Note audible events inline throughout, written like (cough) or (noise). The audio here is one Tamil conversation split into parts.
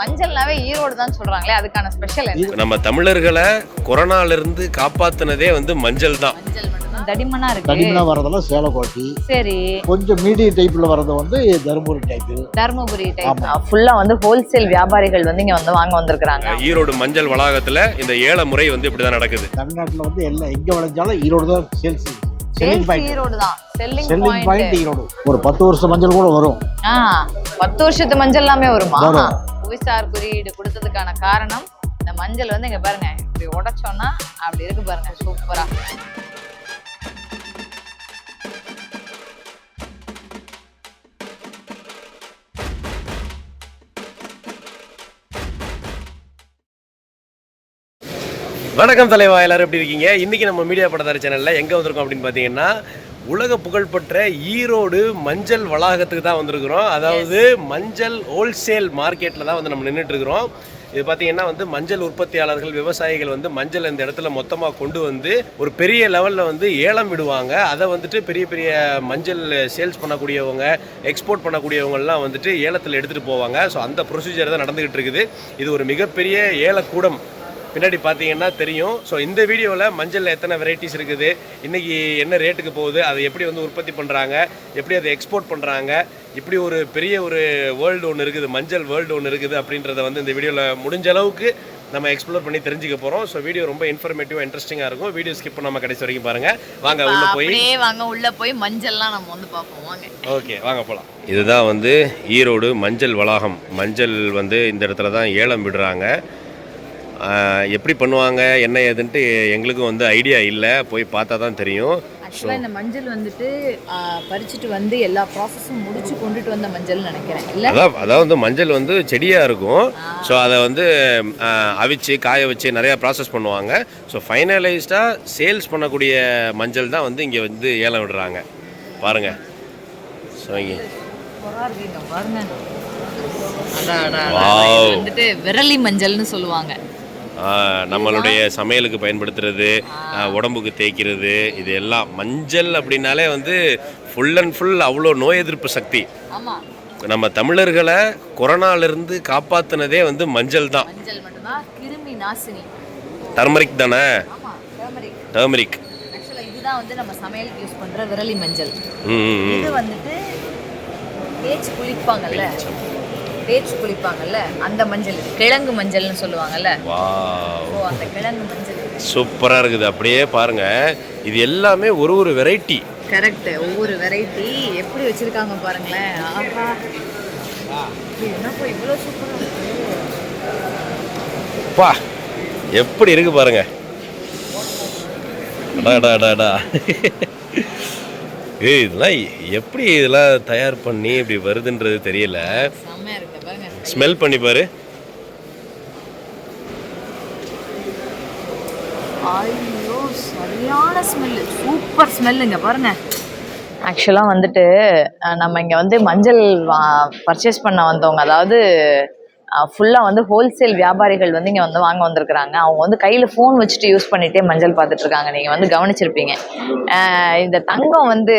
மஞ்சள்னாவே ஈரோடு தான் சொல்றாங்களே அதுக்கான ஸ்பெஷல் என்ன? நம்ம தமிழர்களை கொரோனால இருந்து காப்பாத்துனதே வந்து மஞ்சள் தான். தடிமனா இருக்கு. தடிமனா வரதெல்லாம் சேலக்கோட்டி. சரி. கொஞ்சம் மீடியம் டைப்ல வரது வந்து தருமபுரி டைப்பு தருமபுரி டைப் ஃபுல்லா வந்து ஹோல்சேல் வியாபாரிகள் வந்து இங்க வந்து வாங்க வந்திருக்காங்க ஈரோடு மஞ்சள் வளாகத்துல இந்த ஏல முறை வந்து இப்படிதான் நடக்குது. தமிழ்நாட்டுல வந்து எல்லாம் எங்க விளைஞ்சாலும் ஈரோடு தான் sales selling point selling selling point point Erode ஒரு பத்து வருஷம் மஞ்சள் கூட வரும். ஆ பத்து வருஷத்து மஞ்சள் எல்லாமே வருமா? வரும். புவிசார் குறியீடு கொடுத்ததுக்கான காரணம் இந்த மஞ்சள் வந்து இங்க பாருங்க இப்படி உடைச்சோம்னா அப்படி இருக்கு பாருங்க சூப்பரா. வணக்கம் தலைவா எல்லாரும் எப்படி இருக்கீங்க? இன்னைக்கு நம்ம மீடியா படத்தாரி சேனல்ல எங்க வந்திருக்கோம் அப்படின்னு பாத்தீங்கன்னா உலக புகழ்பெற்ற ஈரோடு மஞ்சள் வளாகத்துக்கு தான் வந்திருக்கிறோம். அதாவது மஞ்சள் ஹோல்சேல் மார்க்கெட்ல தான் வந்து நம்ம நின்றுட்டு இருக்கிறோம். இது பார்த்தீங்கன்னா வந்து மஞ்சள் உற்பத்தியாளர்கள் விவசாயிகள் வந்து மஞ்சள் இந்த இடத்துல மொத்தமாக கொண்டு வந்து ஒரு பெரிய லெவலில் வந்து ஏலம் விடுவாங்க. அதை வந்துட்டு பெரிய பெரிய மஞ்சள் சேல்ஸ் பண்ணக்கூடியவங்க எக்ஸ்போர்ட் பண்ணக்கூடியவங்கெல்லாம் வந்துட்டு ஏலத்தில் எடுத்துகிட்டு போவாங்க. ஸோ அந்த ப்ரொசீஜர் தான் நடந்துகிட்டு இருக்குது. இது ஒரு மிகப்பெரிய ஏலக்கூடம். பின்னாடி பார்த்தீங்கன்னா தெரியும். ஸோ இந்த வீடியோவில் மஞ்சளில் எத்தனை வெரைட்டிஸ் இருக்குது? இன்றைக்கி என்ன ரேட்டுக்கு போகுது? அதை எப்படி வந்து உற்பத்தி பண்ணுறாங்க எப்படி அதை எக்ஸ்போர்ட் பண்ணுறாங்க இப்படி ஒரு பெரிய ஒரு வேர்ல்டு ஒன்று இருக்குது. மஞ்சள் வேர்ல்டு ஒன்று இருக்குது அப்படின்றத வந்து இந்த வீடியோவில் முடிஞ்ச அளவுக்கு நம்ம எக்ஸ்ப்ளோர் பண்ணி தெரிஞ்சுக்க போகிறோம் ஸோ வீடியோ ரொம்ப இன்ஃபர்மேட்டிவாக இன்ட்ரெஸ்டிங்காக இருக்கும். வீடியோ ஸ்கிப் பண்ணாமல் கடைசி வரைக்கும் பாருங்கள் வாங்க உள்ளே போய். வாங்க உள்ள போய் மஞ்சள்லாம் நம்ம வந்து பார்ப்போம். வாங்க. ஓகே வாங்க போகலாம் இதுதான் வந்து ஈரோடு மஞ்சள் வளாகம். மஞ்சள் வந்து இந்த இடத்துல தான் ஏலம் விடுறாங்க. எப்படி பண்ணுவாங்க என்ன ஏதுன்ட்டு எங்களுக்கும் வந்து ஐடியா இல்லை போய் பார்த்தா தான் தெரியும் ஆக்சுவலாக இந்த மஞ்சள் வந்துட்டு பறிச்சுட்டு வந்து எல்லா ப்ராசஸும் முடிச்சு கொண்டுட்டு வந்த மஞ்சள் நினைக்கிறேன் இல்ல அதான் அதாவது வந்து மஞ்சள் வந்து செடியாக இருக்கும் ஸோ அதை வந்து அவிச்சு காய வச்சு நிறையா ப்ராசஸ் பண்ணுவாங்க ஸோ ஃபைனலைஸ்டாக சேல்ஸ் பண்ணக்கூடிய மஞ்சள் தான் வந்து இங்கே வந்து ஏலம் விடுறாங்க பாருங்கள் ஸோ இங்கே பாருங்க வந்துட்டு விரலி மஞ்சள்னு சொல்லுவாங்க நம்மளுடைய சமையலுக்கு பயன்படுத்துறது உடம்புக்கு தேய்க்கிறது இது எல்லாம் மஞ்சள் அப்படின்னாலே வந்து ஃபுல் அண்ட் ஃபுல் அவ்வளோ நோய் எதிர்ப்பு சக்தி. நம்ம தமிழர்களை கொரோனாலேருந்து காப்பாத்துனதே வந்து மஞ்சள் தான். டர்மரிக் தானே? டர்மரிக். இதுதான் வந்து நம்ம சமையலுக்கு யூஸ் பண்ற விரலி மஞ்சள். இது வந்துட்டு தேய்ச்சி குளிப்பாங்கல்ல. தேய்ச்சி குளிப்பாங்கல்ல அந்த மஞ்சள் இது. கிழங்கு மஞ்சள்னு சொல்லுவாங்கல்ல. ஓ அந்த கிழங்கு மஞ்சள் சூப்பராக இருக்குது. அப்படியே பாருங்க. இது எல்லாமே ஒரு ஒரு வெரைட்டி. கரெக்ட் ஒவ்வொரு வெரைட்டி. எப்படி வச்சிருக்காங்க பாருங்களேன். ஆஹா. என்னப்பா இவ்வளோ சூப்பரா எப்படி இருக்கு பாருங்க. ஏய் இதெல்லாம் எப்படி இதெல்லாம் தயார் பண்ணி இப்படி வருதுன்றது தெரியல. செம்மையா இருக்கு. ஸ்மெல் பண்ணி பாரு. ஐயோ சரியான ஸ்மெல்லு சூப்பர் ஸ்மெல்லுங்க பாருங்க. ஆக்சுவலாக வந்துட்டு நம்ம இங்கே வந்து மஞ்சள் பர்ச்சேஸ் பண்ண வந்தவங்க அதாவது ஃபுல்லாக வந்து ஹோல்சேல் வியாபாரிகள் வந்து இங்கே வந்து வாங்க வந்திருக்கிறாங்க. அவங்க வந்து கையில் ஃபோன் வச்சுட்டு யூஸ் பண்ணிகிட்டே மஞ்சள் பார்த்துட்டு இருக்காங்க. நீங்கள் வந்து கவனிச்சிருப்பீங்க. அஹ், இந்த தங்கம் வந்து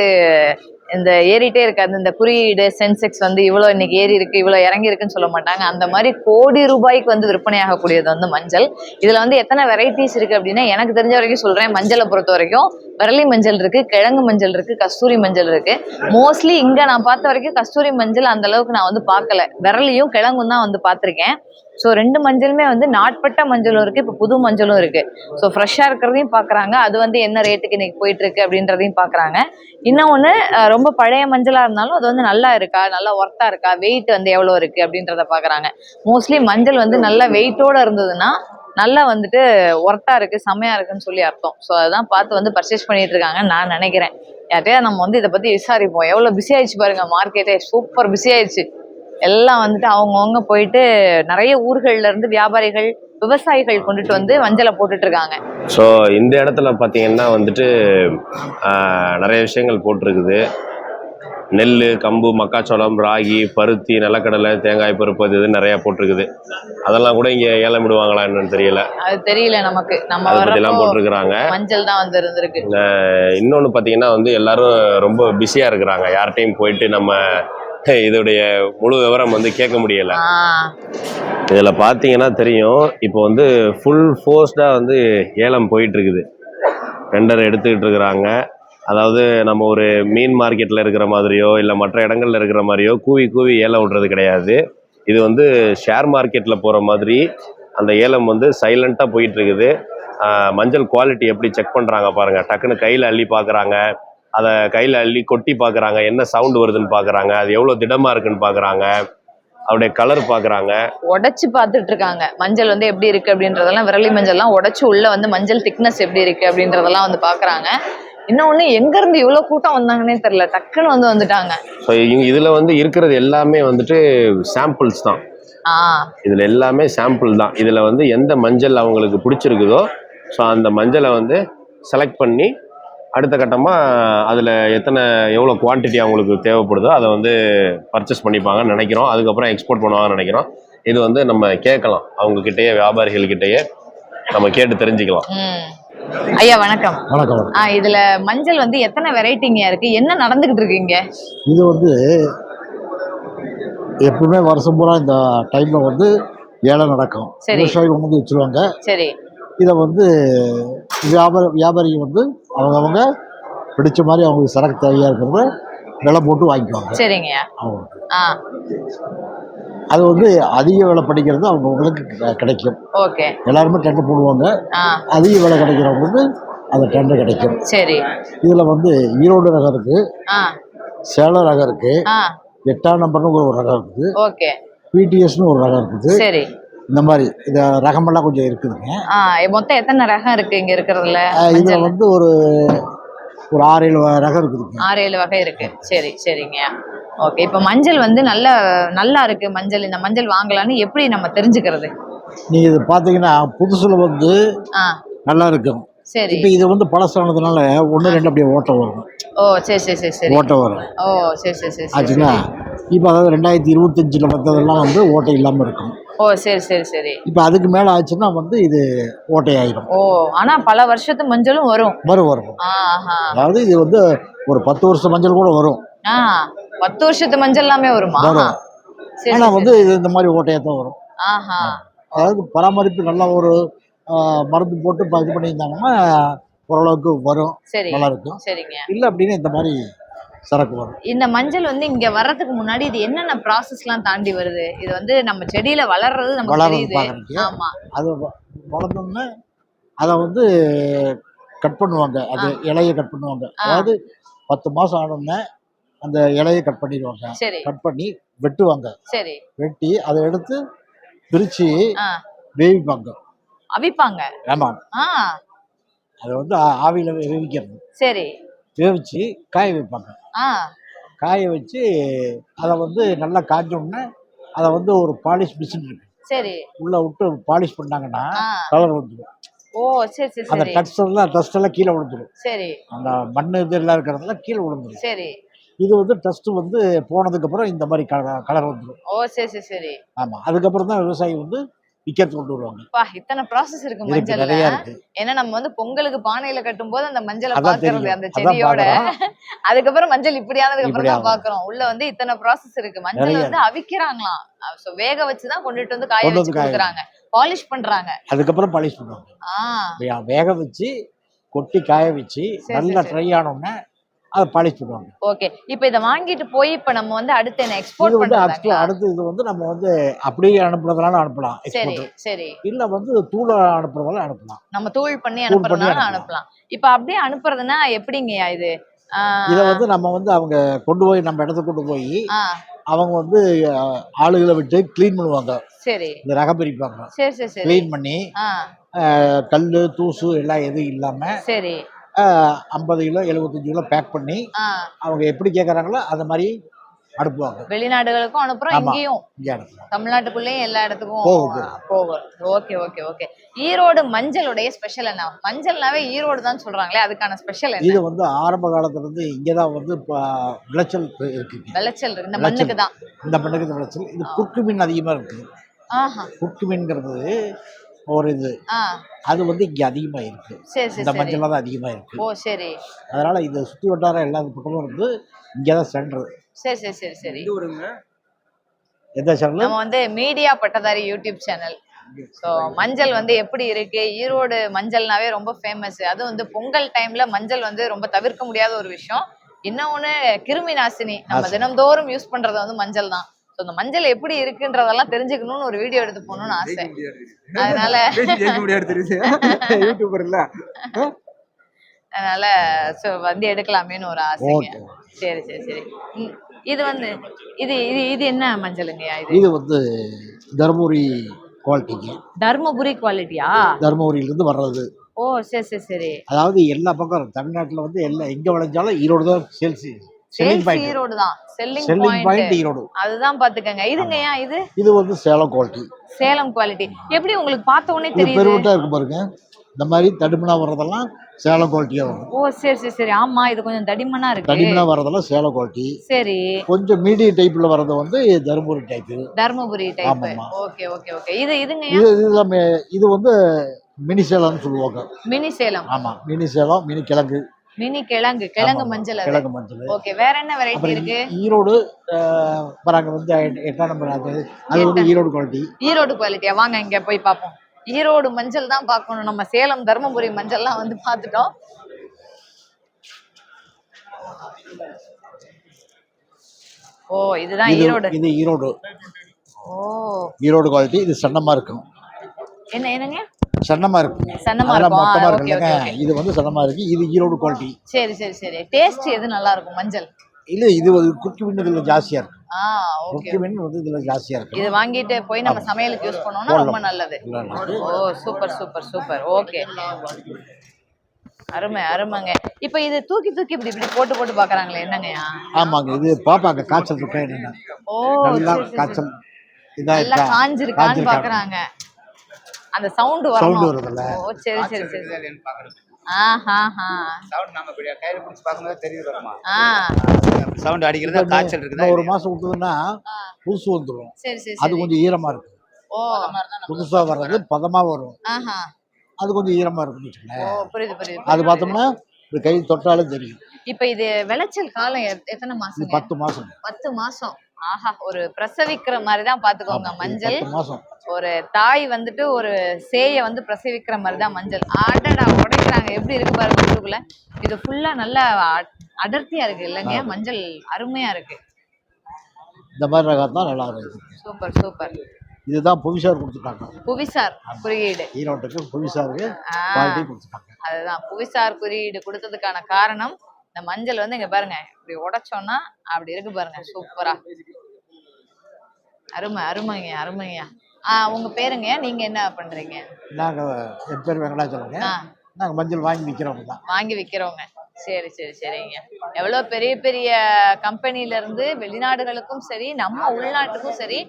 இந்த ஏறிட்டே இருக்காது. இந்த குறியீடு சென்செக்ஸ் வந்து இவ்வளோ இன்னைக்கு ஏறி இருக்கு இவ்வளோ இறங்கி இருக்குன்னு சொல்ல மாட்டாங்க. அந்த மாதிரி கோடி ரூபாய்க்கு வந்து விற்பனையாகக்கூடியது வந்து மஞ்சள். இதுல வந்து எத்தனை வெரைட்டிஸ் இருக்கு அப்படின்னா எனக்கு தெரிஞ்ச வரைக்கும் சொல்றேன். மஞ்சளை பொறுத்த வரைக்கும் விரலி மஞ்சள் இருக்கு கிழங்கு மஞ்சள் இருக்கு கஸ்தூரி மஞ்சள் இருக்கு. மோஸ்ட்லி இங்க நான் பார்த்த வரைக்கும் கஸ்தூரி மஞ்சள் அந்த அளவுக்கு நான் வந்து பார்க்கல. விரலியும் கிழங்கும் தான் வந்து பார்த்துருக்கேன். ஸோ ரெண்டு மஞ்சளுமே வந்து நாட்பட்ட மஞ்சளும் இருக்கு இப்போ புது மஞ்சளும் இருக்கு. ஸோ ஃப்ரெஷ்ஷாக இருக்கிறதையும் பார்க்குறாங்க. அது வந்து என்ன ரேட்டுக்கு இன்னைக்கு போயிட்டு இருக்கு அப்படின்றதையும் பார்க்குறாங்க. இன்னொன்று ரொம்ப பழைய மஞ்சளாக இருந்தாலும் அது வந்து நல்லா இருக்கா? நல்லா ஒர்த்தா இருக்கா? வெயிட் வந்து எவ்வளோ இருக்கு அப்படின்றத பார்க்குறாங்க. மோஸ்ட்லி மஞ்சள் வந்து நல்லா வெயிட்டோட இருந்ததுன்னா நல்லா வந்துட்டு ஒர்த்தா இருக்கு செம்மையா இருக்குன்னு சொல்லி அர்த்தம். ஸோ அதான் பார்த்து வந்து பர்ச்சேஸ் பண்ணிட்டு இருக்காங்கன்னு நான் நினைக்கிறேன். யார்ட்டையா நம்ம வந்து இதை பத்தி விசாரிப்போம். எவ்வளோ பிஸி ஆயிடுச்சு பாருங்க மார்க்கெட்டே சூப்பர் பிஸி ஆயிடுச்சு. எல்லாம் வந்துட்டு அவங்கவுங்க போயிட்டு நிறைய ஊர்கள்ல இருந்து வியாபாரிகள் விவசாயிகள் கொண்டுட்டு வந்து மஞ்சளை போட்டுட்டு இருக்காங்க. ஸோ இந்த இடத்துல பார்த்தீங்கன்னா வந்துட்டு நிறைய விஷயங்கள் போட்டிருக்குது. நெல் கம்பு மக்காச்சோளம் ராகி பருத்தி நிலக்கடலை தேங்காய் பருப்பு அது இது நிறையா போட்டிருக்குது. அதெல்லாம் கூட இங்கே ஏலம் விடுவாங்களா என்னன்னு தெரியல. அது தெரியல நமக்கு. நம்ம வர்றப்போ போட்டிருக்கிறாங்க. மஞ்சள் தான் வந்து இருந்திருக்கு. இன்னொன்று பார்த்தீங்கன்னா வந்து எல்லாரும் ரொம்ப பிஸியாக இருக்கிறாங்க. யார்கிட்டையும் போயிட்டு நம்ம இதோடைய முழு விவரம் வந்து கேட்க முடியல. இதில் பார்த்தீங்கன்னா தெரியும் இப்போ வந்து ஃபுல் ஃபோர்ஸ்டாக வந்து ஏலம் போயிட்டு இருக்குது. டெண்டர் எடுத்துக்கிட்டு இருக்கிறாங்க. அதாவது நம்ம ஒரு மீன் மார்க்கெட்டில் இருக்கிற மாதிரியோ இல்லை மற்ற இடங்கள்ல இருக்கிற மாதிரியோ கூவி கூவி ஏலம் விடுறது கிடையாது. இது வந்து ஷேர் மார்க்கெட்டில் போகிற மாதிரி அந்த ஏலம் வந்து சைலண்ட்டாக போயிட்டுருக்குது. மஞ்சள் குவாலிட்டி எப்படி செக் பண்ணுறாங்க பாருங்கள் டக்குன்னு கையில் அள்ளி பார்க்குறாங்க அதை கையில் அள்ளி கொட்டி பார்க்குறாங்க என்ன சவுண்டு வருதுன்னு பார்க்குறாங்க அது எவ்வளோ திடமாக இருக்குன்னு பார்க்குறாங்க அவருடைய கலர் பார்க்குறாங்க உடைச்சு பார்த்துட்டு இருக்காங்க மஞ்சள் வந்து எப்படி இருக்கு அப்படின்றதெல்லாம் விரலி மஞ்சள்லாம் உடைச்சு உள்ள வந்து மஞ்சள் திக்னஸ் எப்படி இருக்கு அப்படின்றதெல்லாம் வந்து பாக்குறாங்க. இன்னொன்னு எங்க இருந்து இவ்வளவு கூட்டம் வந்தாங்கன்னே தெரியல. டக்குன்னு வந்து வந்துட்டாங்க. ஸோ இதில் வந்து இருக்கிறது எல்லாமே வந்துட்டு சாம்பிள்ஸ் தான். ஆ. இதில் எல்லாமே சாம்பிள் தான். இதில் வந்து எந்த மஞ்சள் அவங்களுக்கு பிடிச்சிருக்குதோ ஸோ அந்த மஞ்சளை வந்து செலக்ட் பண்ணி அடுத்த கட்டமாக அதில் எத்தனை எவ்வளோ குவான்டிட்டி அவங்களுக்கு தேவைப்படுதோ அதை வந்து பர்ச்சேஸ் பண்ணிப்பாங்கன்னு நினைக்கிறோம். அதுக்கப்புறம் எக்ஸ்போர்ட் பண்ணுவாங்கன்னு நினைக்கிறோம். இது வந்து நம்ம கேட்கலாம். அவங்கக்கிட்டேயே வியாபாரிகள்கிட்டயே நம்ம கேட்டு தெரிஞ்சுக்கலாம். ஐயா வணக்கம். வணக்கம். ஆ இதுல மஞ்சள் வந்து எத்தனை வெரைட்டிங்க இருக்கு? என்ன நடந்துகிட்டு இருக்கீங்க இது வந்து எப்பவுமே வருஷம் பூரா இந்த டைம்ல வந்து ஏலம் நடக்கும். சரி. விவசாயி கொண்டு வந்து வச்சிருவாங்க. சரி. இதை வந்து வியாபார வியாபாரிங்க வந்து அவங்கவங்க பிடிச்ச மாதிரி அவங்களுக்கு சரக்கு தேவையாக இருக்கிறத விலை போட்டு வாங்கிக்குவாங்க. சரிங்க அது வந்து அதிக விலை படிக்கிறது அவங்கவுங்களுக்கு கிடை- கிடைக்கும். ஓகே. எல்லாருமே டெண்டர் போடுவாங்க. அதிக விலை கிடைக்கிறவங்களுக்கு அந்த டெண்டர் கிடைக்கும். சரி. இதில் வந்து ஈரோடு ரகம் இருக்குது ஆ. சேலம் ரகம் இருக்குது ஆ. எட்டாம் நம்பர்னு ஒரு ரகம் இருக்குது. ஓகே. பிடிஎஸ்னு ஒரு ரகம் இருக்குது. சரி. இந்த மாதிரி இந்த ரகமெல்லாம் கொஞ்சம் இருக்குதுங்க. மொத்தம் எத்தனை ரகம் இருக்கு இங்க இருக்கிறதுல? இதுல வந்து ஒரு ஒரு ஆறு ஏழு ரகம் இருக்குதுங்க. ஆறு ஏழு வகை இருக்கு. சரி சரிங்க. ஓகே இப்போ மஞ்சள் வந்து நல்ல நல்லா இருக்கு மஞ்சள். இந்த மஞ்சள் வாங்கலாம்னு எப்படி நம்ம தெரிஞ்சுக்கிறது? நீங்க இது பாத்தீங்கன்னா புதுசுல வந்து நல்லா இருக்கும் சரி. இப்போ இது வந்து பழசானதுனால ஒன்று ரெண்டு அப்படியே ஓட்ட வரும். ஓ சரி சரி சரி சரி. ஓட்ட வரும். ஓ சரி சரி சரி ஆச்சுங்களா? இப்போ அதாவது ரெண்டாயிரத்தி இருபத்தஞ்சில் வந்ததெல்லாம் வந்து ஓட்டை இல்லாமல் இருக்கும். ஓ சரி சரி சரி. இப்போ அதுக்கு மேலே ஆச்சுன்னா வந்து இது ஓட்டை ஆயிரும் ஓ ஆனா பல வருஷத்து மஞ்சளும் வரும். வரும் வரும். அதாவது இது வந்து ஒரு பத்து வருஷம் மஞ்சள் கூட வரும். ஆ. பத்து வருஷத்து மஞ்சள் எல்லாமே வருமா? வரும். சரி, வந்து இது இந்த மாதிரி ஓட்டையாக தான் வரும். ஆஹா. அதாவது பராமரிப்பு நல்லா ஒரு மருந்து போட்டு இது பண்ணியிருந்தாங்கன்னா ஓரளவுக்கு வரும். சரி. நல்லா இருக்கும். சரிங்க. இல்லை அப்படின்னு இந்த மாதிரி சரக்கு வரும். இந்த மஞ்சள் வந்து இங்க வர்றதுக்கு முன்னாடி இது என்னென்ன ப்ராசஸ்லாம் தாண்டி வருது? இது வந்து நம்ம செடியில வளர்றது நமக்கு வளர்றது தெரியுது. ஆமா. அது வளர்ந்தோம்னா அதை வந்து கட் பண்ணுவாங்க. அது இலையை கட் பண்ணுவாங்க. அதாவது பத்து மாதம் ஆனோடனே அந்த இலையை கட் பண்ணிடுவாங்க. கட் பண்ணி வெட்டுவாங்க. சரி. வெட்டி அதை எடுத்து ஆ. வேவிப்பாங்க. அவிப்பாங்க. ஆமாம் ஆ. அதை வந்து ஆவியில வேவிக்கிறது சரி. வேவிச்சு காய வைப்பாங்க. காய வச்சு அதை வந்து நல்லா காய்ஞ்ச உடனே அதை வந்து ஒரு பாலிஷ் மிஷின் இருக்கு. சரி. உள்ள விட்டு பாலிஷ் பண்ணாங்கன்னா கலர் வந்துடும் ஓ சரி சரி அந்த டஸ்ட் எல்லாம் டஸ்ட் எல்லாம் கீழே விழுந்துடும் சரி. அந்த மண் இது எல்லாம் இருக்கிறதெல்லாம் கீழே விழுந்துடும் சரி. இது வந்து டஸ்ட் வந்து போனதுக்கு அப்புறம் இந்த மாதிரி கலர் கலர் வந்துடும் ஓ சரி சரி சரி. ஆமா. அதுக்கப்புறம் தான் விவசாயி வந்து விற்கிறது கொண்டு வருவாங்க. பா இத்தனை ப்ராசஸ் இருக்கு இருக்கு மஞ்சள்ல. ஏன்னா நம்ம வந்து பொங்கலுக்கு பானையில கட்டும் போது அந்த மஞ்சளை பாக்குறது அந்த செடியோட. அதுக்கப்புறம் மஞ்சள் இப்படி ஆனதுக்கு அப்புறம் தான் பாக்குறோம் உள்ள வந்து இத்தனை ப்ராசஸ் இருக்கு. மஞ்சள் வந்து அவிக்கிறாங்களாம். சோ வேக வச்சு தான் கொண்டுட்டு வந்து காய வச்சு கொடுக்குறாங்க. பாலிஷ் பண்றாங்க. அதுக்கப்புறம் பாலிஷ் பண்ணுவாங்க. வேக வச்சு கொட்டி காய வச்சு நல்லா. ட்ரை ஆனோடனே அதை பாலிஷ் பண்ணுவாங்க ஓகே. இப்போ இத வாங்கிட்டு போய் இப்ப நம்ம வந்து அடுத்து என்ன இது எக்ஸ்போர்ட் வந்து பண்றாங்க ஆக்சுவலா அடுத்து இது வந்து நம்ம வந்து அப்படியே அனுப்புறதுனால அனுப்பலாம் சரி சரி. இல்ல வந்து தூளை அனுப்புறதால அனுப்பலாம். நம்ம தூள் பண்ணி அனுப்புறதுனால அனுப்பலாம். இப்ப அப்படியே அனுப்புறதுன்னா எப்படிங்கய்யா இது? இதை வந்து நம்ம வந்து அவங்க கொண்டு போய் நம்ம இடத்துக்கு கொண்டு போய் அவங்க வந்து ஆளுகளை விட்டு க்ளீன் பண்ணுவாங்க. சரி. இந்த ரகம் பிரிப்பாங்க. சரி சரி க்ளீன் பண்ணி கல்லு தூசு எல்லாம் எதுவும் இல்லாம சரி. ஐம்பது கிலோ எழுபத்தஞ்சு கிலோ பேக் பண்ணி அவங்க எப்படி கேட்குறாங்களோ அந்த மாதிரி அனுப்புவாங்க. வெளிநாடுகளுக்கும் அனுப்புறோம். இங்கேயும். தமிழ்நாட்டுக்குள்ளேயும் எல்லா இடத்துக்கும். போகும் ஓகே ஓகே ஓகே. ஈரோடு மஞ்சளுடைய ஸ்பெஷல் என்ன? மஞ்சள்னாவே ஈரோடு தான் சொல்றாங்களே அதுக்கான ஸ்பெஷல் இது வந்து ஆரம்ப காலத்துல இருந்து இங்கே தான் வந்து விளைச்சல் இருக்குங்க விளைச்சல் இருக்கு. இந்த. மண்ணுக்கு தான். இந்த மண்ணுக்கு விளைச்சல். இது குறுக்கு மீன் அதிகமாக இருக்குது ஆஹா. குறுக்கு மீன்கிறது ஒரு இது. ஆ. அது வந்து இங்கே அதிகமாக இருக்கு சரி சரி இந்த மஞ்சள் தான் அதிகமாக இருக்கு ஓ சரி. அதனால இது சுற்றி வட்டாரம் எல்லா பக்கமும் இருந்து இங்கே தான் சென்டர் சரி சரி சரி சரி. எந்த சேனல் நம்ம வந்து மீடியா பட்டதாரி யூடியூப் சேனல் ஸோ மஞ்சள் வந்து எப்படி இருக்கு? ஈரோடு மஞ்சள்னாவே ரொம்ப ஃபேமஸ் அதுவும் வந்து பொங்கல் டைம்ல மஞ்சள் வந்து ரொம்ப தவிர்க்க முடியாத ஒரு விஷயம். இன்னொன்னு கிருமி நாசினி நம்ம தினம்தோறும் யூஸ் பண்றது வந்து மஞ்சள் தான் இந்த மஞ்சள் எப்படி இருக்குன்றதெல்லாம் தெரிஞ்சுக்கணும்னு ஒரு வீடியோ எடுத்து போகணும்னு ஆசை. அதனால (laughs) (laughs) அதனால ஸோ வந்து எடுக்கலாமேன்னு ஒரு ஆசைங்க. சரி சரி சரி. இது வந்து இது இது இது என்ன மஞ்சளுங்கய்யா இது? இது வந்து தருமபுரி குவாலிட்டிங்க தர்மபுரி குவாலிட்டியா தருமபுரியிலேருந்து வர்றது. ஓ சரி சரி சரி. அதாவது எல்லா பக்கம் தமிழ்நாட்டில் வந்து எல்லா எங்கே விளைஞ்சாலும் ஈரோடு தான் சேல்ஸ். செல்லிங் பாயிண்ட் ஈரோடு தான். Selling selling point point Erode அதுதான் பாத்துக்கங்க. இதுங்கய்யா இது? இது வந்து சேலம் குவாலிட்டி சேலம் குவாலிட்டி எப்படி உங்களுக்கு பார்த்த உடனே தெரியுது? பெருவிட்டா இருக்கு பாருங்க. இந்த மாதிரி தடிமனா வர்றதெல்லாம் சேலம் குவாலிட்டியாக வரும். ஓ சரி சரி சரி. ஆமா இது கொஞ்சம் தடிமனா இருக்கு. தடிமனா வர்றதெல்லாம் சேலம் குவாலிட்டி சரி. கொஞ்சம் மீடியம் டைப்பில் வர்றது வந்து Dharmapuri type Dharmapuri type. Okay okay okay. இது இதுங்கய்யா இது இது வந்து மினி சேலம்னு சொல்லுவாங்க. மினி சேலம் ஆமாம் மினி சேலம் மினி கிழங்கு மினி கிழங்கு கிழங்கு. மஞ்சள் கிழங்கு மஞ்சள். ஓகே வேற என்ன வெரைட்டி இருக்கு? ஈரோடு அங்கே வந்து எட்டாம் நம்பர் அது. அது வந்து ஈரோடு குவாலிட்டி ஈரோடு குவாலிட்டியா வாங்க இங்க போய் பார்ப்போம். ஈரோடு மஞ்சள் தான் பார்க்கணும். நம்ம சேலம் தர்மபுரி மஞ்சள்லாம் வந்து பார்த்துட்டோம். ஓ இதுதான் இது ஈரோடு. இது ஈரோடு. ஓ. ஈரோடு குவாலிட்டி இது சன்னமாக இருக்கும். என்ன என்னங்க? சன்னமாக இருக்கும். சன்னமா இருக்கும். ஓகே ஓகே இது வந்து சன்னமாக இருக்கு. இது ஈரோடு குவாலிட்டி. சரி சரி சரி. டேஸ்ட் எது நல்லா இருக்கும்? மஞ்சள். இல்லை இது குக்கி மீன் இதில் ஆ ஓகே குக்கி மீன் வந்து இதில் ஜாஸ்தியாக இருக்கும் இது வாங்கிட்டு போய் நம்ம சமையலுக்கு யூஸ் பண்ணோம்னா ரொம்ப நல்லது. ஓ சூப்பர் சூப்பர் சூப்பர். ஓகே. அருமை அருமைங்க. இப்போ இது தூக்கி தூக்கி இப்படி இப்படி போட்டு போட்டு பாக்குறாங்களே என்னங்கய்யா? ஆமாங்க. இது பாப்பாங்க காய்ச்சல் இருக்கா என்னென்ன. ஓ. காய்ச்சல். இதா இருக்கா காஞ்சிருக்கான்னு காஞ்சிருக்கா? பாக்குறாங்க. அந்த சவுண்ட் சவுண்ட் வரணும் வருதுல்ல. ஓ சரி சரி சரி. சவுண்ட் அடிக்கிறது காய்ச்சல் இருக்குதா ஒரு மாசம் விட்டதுன்னா புதுசு வந்துடும் சரி சரி அது சரி கொஞ்சம் ஈரமா இருக்கும் ஓ. புதுசா வர்றது பதமா வரும். ஆஹா. அது கொஞ்சம் ஈரமா இருக்குன்னு புரியுது. அது பார்த்தோம்னா இப்படி கை தொட்டாலும் தெரியும். இப்போ இது விளைச்சல் காலம் எத்- எத்தனை மாசம் பத்து மாசம் பத்து மாசம். ஆஹா ஒரு பிரசவிக்கிற மாதிரி தான் பாத்துக்கோங்க மஞ்சள். ஒரு தாய் வந்துட்டு ஒரு சேய வந்து பிரசவிக்கிற மாதிரி தான் மஞ்சள். ஆடடா உடைக்கிறாங்க. எப்படி இருக்கு பாருங்க உள்ளுக்குள்ள இது ஃபுல்லா நல்லா அடர்த்தியா இருக்கு இல்லைங்க? மஞ்சள் அருமையா இருக்கு. இந்த மாதிரி ரகம் தான் நல்லா இருக்கும் சூப்பர் சூப்பர். இதுதான் புவிசார் கொடுத்துட்டாங்க. புவிசார் குறியீடு. ஈரோட்டுக்கு புவிசாருக்கு ஆ, குவாலிட்டி கொடுத்துட்டாங்க. அதுதான். புவிசார் குறியீடு கொடுத்ததுக்கான காரணம் இந்த மஞ்சள் வந்து இங்க பாருங்க இப்படி உடைச்சோம்னா அப்படி இருக்கு பாருங்க சூப்பரா அருமை அருமைங்க அருமைங்க. ஆ உங்க பேருங்க நீங்க என்ன பண்றீங்க? நாங்க என் பேர் வெங்கடாச்சலங்க நாங்க மஞ்சள் வாங்கி விற்கிறவங்க தான். வாங்கி விக்கிறவங்க. சரி சரி சரிங்க. எவ்வளவு பெரிய பெரிய கம்பெனில இருந்து வெளிநாடுகளுக்கும் சரி நம்ம உள்நாட்டுக்கும் சரி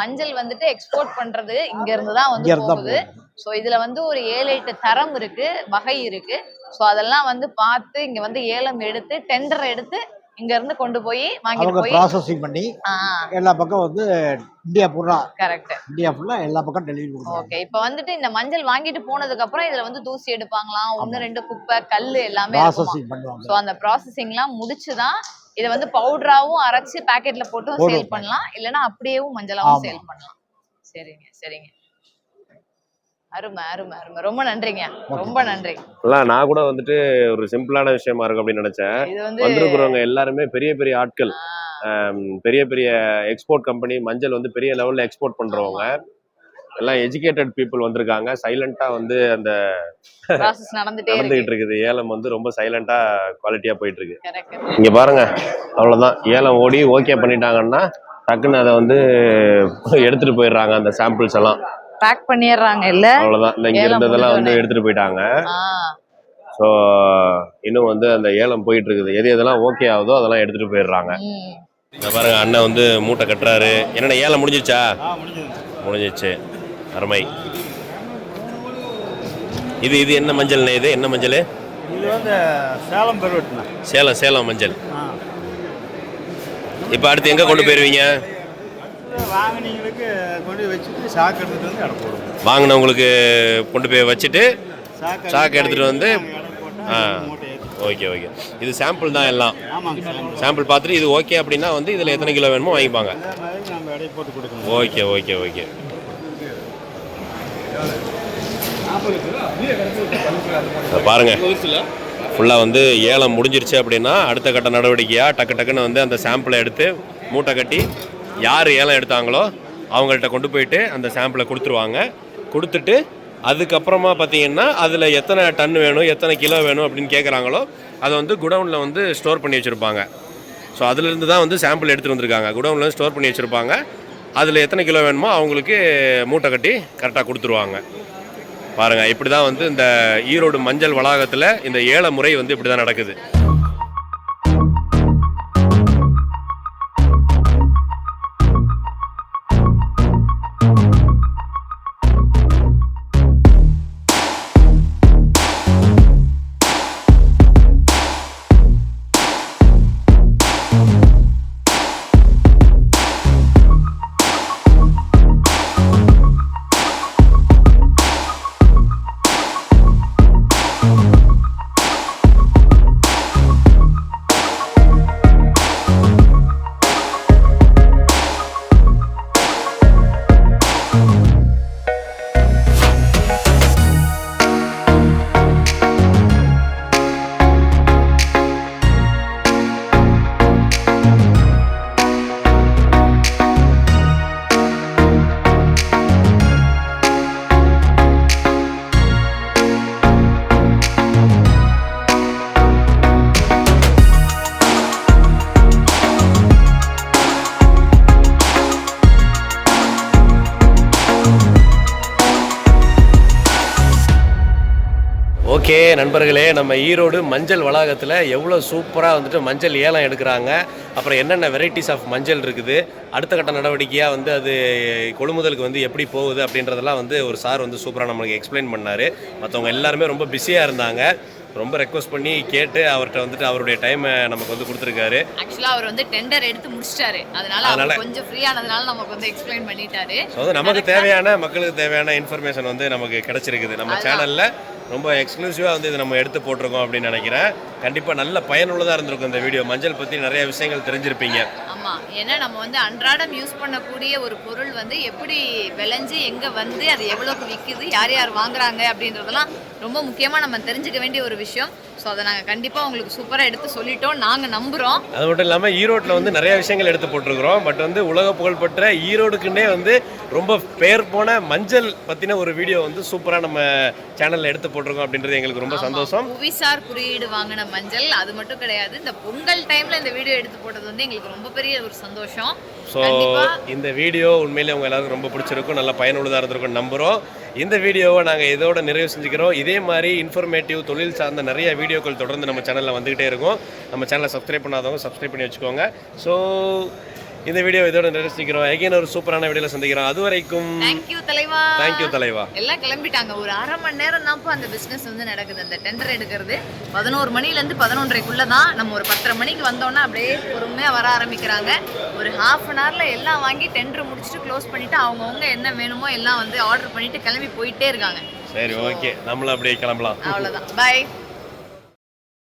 மஞ்சள் வந்துட்டு எக்ஸ்போர்ட் பண்றது இங்க இருந்து தான் வந்து போகுது. சோ இதுல வந்து ஒரு ஏழு எட்டு தரம் இருக்கு வகை இருக்கு. சோ அதெல்லாம் வந்து பார்த்து இங்க வந்து ஏலம் எடுத்து டெண்டர் எடுத்து இங்க இருந்து கொண்டு போய் வாங்கிட்டு போய் ப்ராசஸிங் பண்ணி எல்லா பக்கம் வந்து இந்தியா பூரா. கரெக்ட் இந்தியா ஃபுல்லா எல்லா பக்கம் டெலிவரி கொடுக்குறாங்க. ஓகே இப்போ வந்துட்டு இந்த மஞ்சள் வாங்கிட்டு போனதுக்கு அப்புறம் இதுல வந்து தூசி எடுப்பாங்களாம் ஒண்ணு ரெண்டு குப்பை கல்லு எல்லாமே ப்ராசஸிங் பண்ணுவாங்க. ஸோ அந்த ப்ராசஸிங்லாம் முடிச்சுதான் இதை வந்து பவுடராவும் அரைச்சு பாக்கெட்ல போட்டும் போடுவோம். சேல் பண்ணலாம். இல்லைன்னா அப்படியேவும் மஞ்சளாவும். சேல் பண்ணலாம். சரிங்க சரிங்க. அருமை அருமை அருமை. ரொம்ப நன்றிங்க. ரொம்ப நன்றி. நான் கூட வந்துட்டு ஒரு சிம்பிளான விஷயமா இருக்கும் அப்படின்னு நினைச்சேன். வந்திருக்கிறவங்க எல்லாருமே பெரிய பெரிய ஆட்கள். பெரிய பெரிய எக்ஸ்போர்ட் கம்பெனி மஞ்சள் வந்து பெரிய லெவல்ல எக்ஸ்போர்ட் பண்றவங்க. எல்லாம் எஜுகேட்டட் பீப்புள் வந்திருக்காங்க. சைலண்டா வந்து அந்த ப்ராசஸ் நடந்துட்டே இருக்கு. நடந்துகிட்டு இருக்குது. ஏலம் வந்து ரொம்ப சைலண்டா குவாலிட்டியா போயிட்டு இருக்கு இங்க பாருங்க. அவ்வளவுதான். ஏலம் ஓடி ஓகே பண்ணிட்டாங்கன்னா டக்குன்னு அதை வந்து எடுத்துட்டு போயிடுறாங்க அந்த சாம்பிள்ஸ் எல்லாம். பேக் பண்ணிடுறாங்க இல்ல? அவ்வளவுதான். இங்க இருந்ததெல்லாம் வந்து. எடுத்துட்டு போயிட்டாங்க. ஸோ இன்னும் வந்து அந்த ஏலம் போயிட்டு இருக்குது எது எதெல்லாம் ஓகே ஆகுதோ அதெல்லாம் எடுத்துட்டு போயிடுறாங்க. இந்த பாருங்க அண்ணன் வந்து மூட்டை கட்டுறாரு. என்னென்ன ஏலம் முடிஞ்சிருச்சா. முடிஞ்சிருச்சு. அருமை. இது இது என்ன மஞ்சள்ண்ணே இது? என்ன மஞ்சள்? இது வந்து சேலம் பெருவெட்டுண்ணா. சேலம் சேலம் மஞ்சள். இப்போ அடுத்து எங்கே கொண்டு போயிருவீங்க? வாங்கினீங்களுக்கு கொண்டு வச்சுட்டு சாக்கு எடுத்துட்டு வந்து இடம் போடுவோம். வாங்கினவங்களுக்கு கொண்டு போய் வச்சுட்டு சாக்கு எடுத்துட்டு வந்து, ஆ. Okay okay. இது சாம்பிள் தான் எல்லாம். சாம்பிள் பார்த்துட்டு இது ஓகே அப்படின்னா வந்து இதில் எத்தனை கிலோ வேணுமோ வாங்கிப்பாங்க. Okay okay okay. பாருங்க. ஃபுல்லாக வந்து ஏலம் முடிஞ்சிருச்சு அப்படின்னா அடுத்த கட்ட நடவடிக்கையாக டக்கு டக்குன்னு வந்து அந்த சாம்பிளை எடுத்து மூட்டை கட்டி யார் ஏலம் எடுத்தாங்களோ அவங்கள்ட்ட கொண்டு போயிட்டு அந்த சாம்பிளை கொடுத்துருவாங்க. கொடுத்துட்டு அதுக்கப்புறமா பார்த்தீங்கன்னா அதில் எத்தனை டன் வேணும் எத்தனை கிலோ வேணும் அப்படின்னு கேட்குறாங்களோ அதை வந்து குடவுனில் வந்து ஸ்டோர் பண்ணி வச்சுருப்பாங்க. ஸோ அதுலேருந்து தான் வந்து சாம்பிள் எடுத்துகிட்டு வந்திருக்காங்க. குடவுனில் ஸ்டோர் பண்ணி வச்சுருப்பாங்க. அதில் எத்தனை கிலோ வேணுமோ அவங்களுக்கு மூட்டை கட்டி கரெக்டாக கொடுத்துருவாங்க. பாருங்கள் இப்படி தான் வந்து இந்த ஈரோடு மஞ்சள் வளாகத்தில் இந்த ஏல முறை வந்து இப்படி தான் நடக்குது. நண்பர்களே நம்ம ஈரோடு மஞ்சள் வளாகத்தில் எவ்வளோ சூப்பராக வந்துட்டு மஞ்சள் ஏலம் எடுக்கிறாங்க. அப்புறம் என்னென்ன வெரைட்டிஸ் ஆஃப் மஞ்சள் இருக்குது? அடுத்த கட்ட நடவடிக்கையாக வந்து அது கொள்முதலுக்கு வந்து எப்படி போகுது அப்படின்றதெல்லாம் வந்து ஒரு சார் வந்து சூப்பராக நம்மளுக்கு எக்ஸ்பிளைன் பண்ணார். மற்றவங்க எல்லாருமே ரொம்ப பிஸியாக இருந்தாங்க. ரொம்ப ரெக்வஸ்ட் பண்ணி கேட்டு அவர்கிட்ட வந்துட்டு அவருடைய டைமை நமக்கு வந்து கொடுத்துருக்காரு. ஆக்சுவலா அவர் வந்து டெண்டர் எடுத்து முடிச்சிட்டாரு. அதனால அதனால- கொஞ்சம் ஃப்ரீ ஆனதுனால நமக்கு வந்து எக்ஸ்பிளைன் பண்ணிட்டாரு. ஸோ வந்து நமக்கு தேவையான மக்களுக்கு தேவையான இன்ஃபர்மேஷன் வந்து நமக்கு கிடைச்சிருக்குது. நம்ம சேனலில் ரொம்ப எக்ஸ்க்ளூசிவாக வந்து இது நம்ம எடுத்து போட்டிருக்கோம் அப்படின்னு நினைக்கிறேன். கண்டிப்பாக நல்ல பயனுள்ளதாக இருந்திருக்கும் இந்த வீடியோ மஞ்சள் பற்றி நிறைய விஷயங்கள் தெரிஞ்சிருப்பீங்க. ஆமா. ஏன்னா நம்ம வந்து அன்றாடம் யூஸ் பண்ணக்கூடிய ஒரு பொருள் வந்து எப்படி விளைஞ்சு எங்க வந்து அது எவ்வளவுக்கு விக்குது யார் யார் வாங்குறாங்க அப்படின்றதெல்லாம் ரொம்ப முக்கியமாக நம்ம தெரிஞ்சுக்க வேண்டிய ஒரு விஷயம். ஸோ அதை நாங்க கண்டிப்பா உங்களுக்கு சூப்பரா எடுத்து சொல்லிட்டோம் நாங்க நம்புறோம். அது மட்டும் இல்லாமல் ஈரோட்டில் வந்து நிறைய விஷயங்கள் எடுத்து போட்டிருக்கிறோம். பட் வந்து உலக புகழ்பெற்ற ஈரோடுக்குன்னே வந்து ரொம்ப பேர் போன மஞ்சள் பற்றின ஒரு வீடியோ வந்து சூப்பராக நம்ம சேனலில் எடுத்து போட்டிருக்கோம் அப்படின்றது எங்களுக்கு ரொம்ப சந்தோஷம். புவிசார் குறியீடு வாங்கின மஞ்சள் அது மட்டும் கிடையாது. இந்த பொங்கல் டைம்ல இந்த வீடியோ எடுத்து போட்டது வந்து எங்களுக்கு ரொம்ப பெரிய ஒரு சந்தோஷம். ஸோ இந்த வீடியோ உண்மையிலே உங்க எல்லாருக்கும் ரொம்ப பிடிச்சிருக்கும். நல்ல பயனுள்ளதாக இருந்திருக்கும் நம்புகிறோம் இந்த வீடியோவை நாங்கள் இதோட நிறைவு செஞ்சுக்கிறோம். இதே மாதிரி இன்ஃபர்மேட்டிவ் தொழில் சார்ந்த நிறைய வீடியோக்கள் தொடர்ந்து நம்ம சேனலில் வந்துகிட்டே இருக்கும். நம்ம சேனலை சப்ஸ்கிரைப் பண்ணாதவங்க சப்ஸ்கிரைப் பண்ணி வச்சுக்கோங்க. ஸோ இந்த வீடியோ இதோட நிறைவு செஞ்சுக்கிறோம் எகைன் ஒரு சூப்பரான வீடியோவில் சந்திக்கிறோம். அது வரைக்கும் தேங்க்யூ தலைவா. தேங்க்யூ தலைவா. எல்லாம் கிளம்பிட்டாங்க. ஒரு அரை மணி நேரம் தான்ப்பா அந்த பிசினஸ் வந்து நடக்குது. அந்த டெண்டர் எடுக்கிறது. பதினோரு மணிலேருந்து பதினொன்றரைக்குள்ள தான் நம்ம ஒரு பத்தரை மணிக்கு வந்தோம்னா அப்படியே பொறுமையாக வர ஆரம்பிக்கிறாங்க. ஒரு ஹாஃப் அன் ஹவரில் எல்லாம் வாங்கி டெண்டர் முடிச்சுட்டு க்ளோஸ் பண்ணிட்டு அவங்கவுங்க என்ன வேணுமோ எல்லாம் வந்து ஆர்டர் பண்ணிட்டு கிளம்பி போயிட்டே இருக்காங்க. சரி ஓகே நம்மளும் அப்படியே கிளம்பலாம். அவ்வளோதான் பை